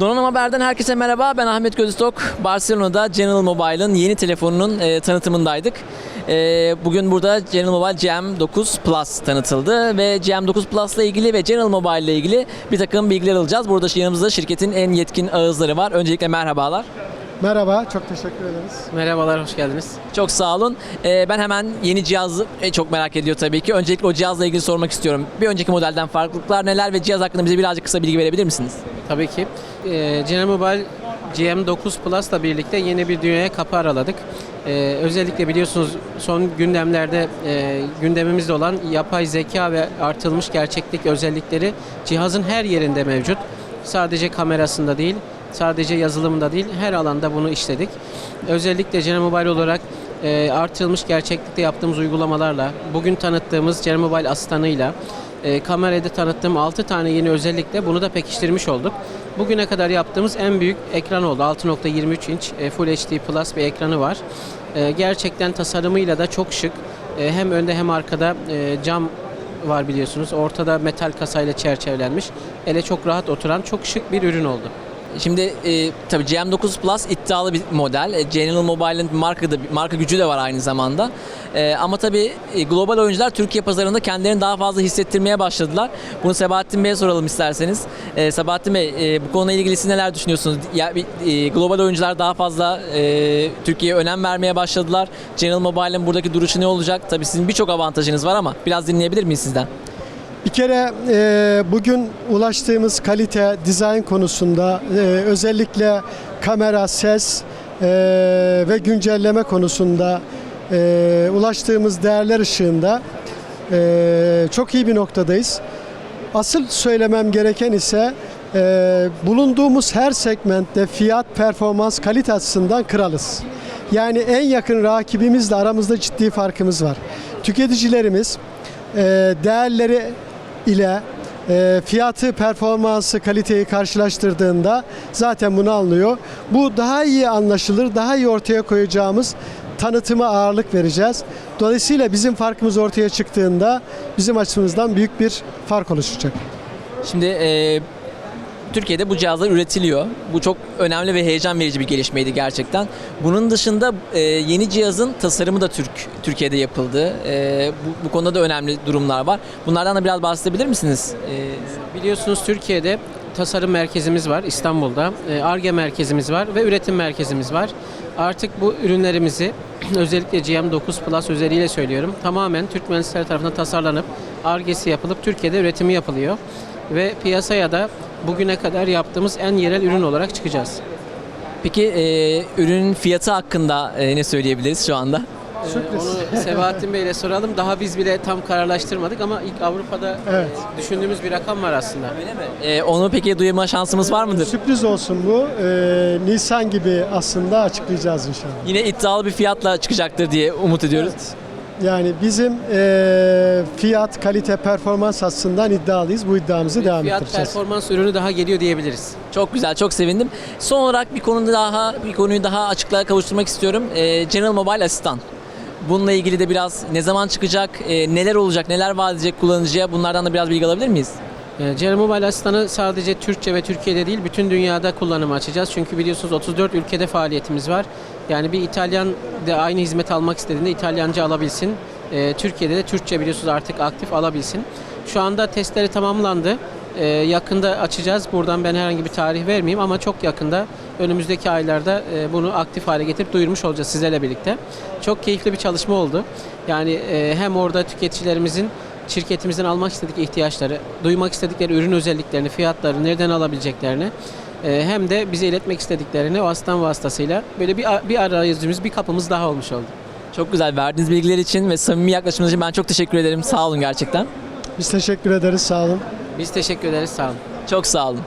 Donanım Haber'den herkese merhaba. Ben Ahmet Gözüstok. Barcelona'da General Mobile'ın yeni telefonunun e, tanıtımındaydık. E, bugün burada General Mobile GM9 Plus tanıtıldı ve GM9 Plus ile ilgili ve General Mobile ile ilgili bir takım bilgiler alacağız. Burada yanımızda şirketin en yetkin ağızları var. Öncelikle merhabalar. Merhaba, çok teşekkür ederiz. Merhabalar, hoş geldiniz. Çok sağ olun. E, ben hemen yeni cihazı e, çok merak ediyor tabii ki. Öncelikle o cihazla ilgili sormak istiyorum. Bir önceki modelden farklılıklar neler ve cihaz hakkında bize birazcık kısa bilgi verebilir misiniz? Tabii ki. Ee, General Mobile GM9 Plus'la birlikte yeni bir dünyaya kapı araladık. Ee, özellikle biliyorsunuz son gündemlerde e, gündemimizde olan yapay zeka ve artılmış gerçeklik özellikleri cihazın her yerinde mevcut. Sadece kamerasında değil, sadece yazılımında değil, her alanda bunu işledik. Özellikle General Mobile olarak e, artırılmış gerçeklikte yaptığımız uygulamalarla, bugün tanıttığımız General Mobile asistanıyla, e, kamerada tanıttığım 6 tane yeni özellikle bunu da pekiştirmiş olduk. Bugüne kadar yaptığımız en büyük ekran oldu. 6.23 inç e, Full HD Plus bir ekranı var. E, gerçekten tasarımıyla da çok şık. E, hem önde hem arkada e, cam var biliyorsunuz. Ortada metal kasayla çerçevelenmiş. Ele çok rahat oturan çok şık bir ürün oldu. Şimdi e, tabii GM9 Plus iddialı bir model. E, General Mobile'ın marka da marka gücü de var aynı zamanda. E, ama tabii e, global oyuncular Türkiye pazarında kendilerini daha fazla hissettirmeye başladılar. Bunu Sebahattin Bey'e soralım isterseniz. E, Sebahattin Bey e, bu konuyla ilgili siz neler düşünüyorsunuz? Ya, e, global oyuncular daha fazla e, Türkiye'ye önem vermeye başladılar. General Mobile'ın buradaki duruşu ne olacak? Tabii sizin birçok avantajınız var ama biraz dinleyebilir miyiz sizden? Bir kere e, bugün ulaştığımız kalite, dizayn konusunda e, özellikle kamera, ses e, ve güncelleme konusunda e, ulaştığımız değerler ışığında e, çok iyi bir noktadayız. Asıl söylemem gereken ise e, bulunduğumuz her segmentte fiyat, performans, kalite açısından kralız. Yani en yakın rakibimizle aramızda ciddi farkımız var. Tüketicilerimiz e, değerleri ile e, fiyatı, performansı, kaliteyi karşılaştırdığında zaten bunu anlıyor. Bu daha iyi anlaşılır, daha iyi ortaya koyacağımız tanıtıma ağırlık vereceğiz. Dolayısıyla bizim farkımız ortaya çıktığında bizim açımızdan büyük bir fark oluşacak. Şimdi e, Türkiye'de bu cihazlar üretiliyor. Bu çok önemli ve heyecan verici bir gelişmeydi gerçekten. Bunun dışında e, yeni cihazın tasarımı da Türk Türkiye'de yapıldı. E, bu, bu konuda da önemli durumlar var. Bunlardan da biraz bahsedebilir misiniz? E, Biliyorsunuz Türkiye'de tasarım merkezimiz var İstanbul'da. ARGE merkezimiz var ve üretim merkezimiz var. Artık bu ürünlerimizi özellikle GM9 Plus özelliğiyle söylüyorum. Tamamen Türk mühendisleri tarafından tasarlanıp ARGE'si yapılıp Türkiye'de üretimi yapılıyor. Ve piyasaya da bugüne kadar yaptığımız en yerel ürün olarak çıkacağız. peki e, ürünün fiyatı hakkında e, ne söyleyebiliriz şu anda? Sürpriz. Onu Sebahattin Bey'le soralım. Daha biz bile tam kararlaştırmadık ama ilk Avrupa'da Evet. düşündüğümüz bir rakam var aslında. Öyle mi? E, onu peki duyma şansımız var mıdır? Sürpriz olsun bu. Ee, Nisan gibi aslında açıklayacağız inşallah. Yine iddialı bir fiyatla çıkacaktır diye umut ediyoruz. Yani bizim e, fiyat, kalite, performans açısından iddialıyız. Bu iddiamızı devam Fiyat ettireceğiz. performans ürünü daha geliyor diyebiliriz. Çok güzel, çok sevindim. Son olarak bir konu daha, bir konuyu daha açıklığa kavuşturmak istiyorum. Ee, General Mobile Asistan. Bununla ilgili de biraz ne zaman çıkacak, e, neler olacak, neler vaat edecek kullanıcıya bunlardan da biraz bilgi alabilir miyiz? Ee, General Mobile Asistan'ı sadece Türkçe ve Türkiye'de değil bütün dünyada kullanıma açacağız. Çünkü biliyorsunuz 34 ülkede faaliyetimiz var. Yani bir İtalyan da aynı hizmet almak istediğinde İtalyanca alabilsin. Ee, Türkiye'de de Türkçe biliyorsunuz artık aktif alabilsin. Şu anda testleri tamamlandı. Ee, yakında açacağız. Buradan ben herhangi bir tarih vermeyeyim ama çok yakında önümüzdeki aylarda e, bunu aktif hale getirip duyurmuş olacağız sizlerle birlikte. Çok keyifli bir çalışma oldu. Yani e, hem orada tüketicilerimizin şirketimizden almak istedikleri ihtiyaçları, duymak istedikleri ürün özelliklerini, fiyatları, nereden alabileceklerini e, hem de bize iletmek istediklerini o asistan vasıtasıyla böyle bir, bir arayüzümüz, bir kapımız daha olmuş oldu. Çok güzel verdiğiniz bilgiler için ve samimi yaklaşımınız için ben çok teşekkür ederim. Sağ olun gerçekten. Biz teşekkür ederiz. Sağ olun. Biz teşekkür ederiz, sağ olun. Çok sağ olun.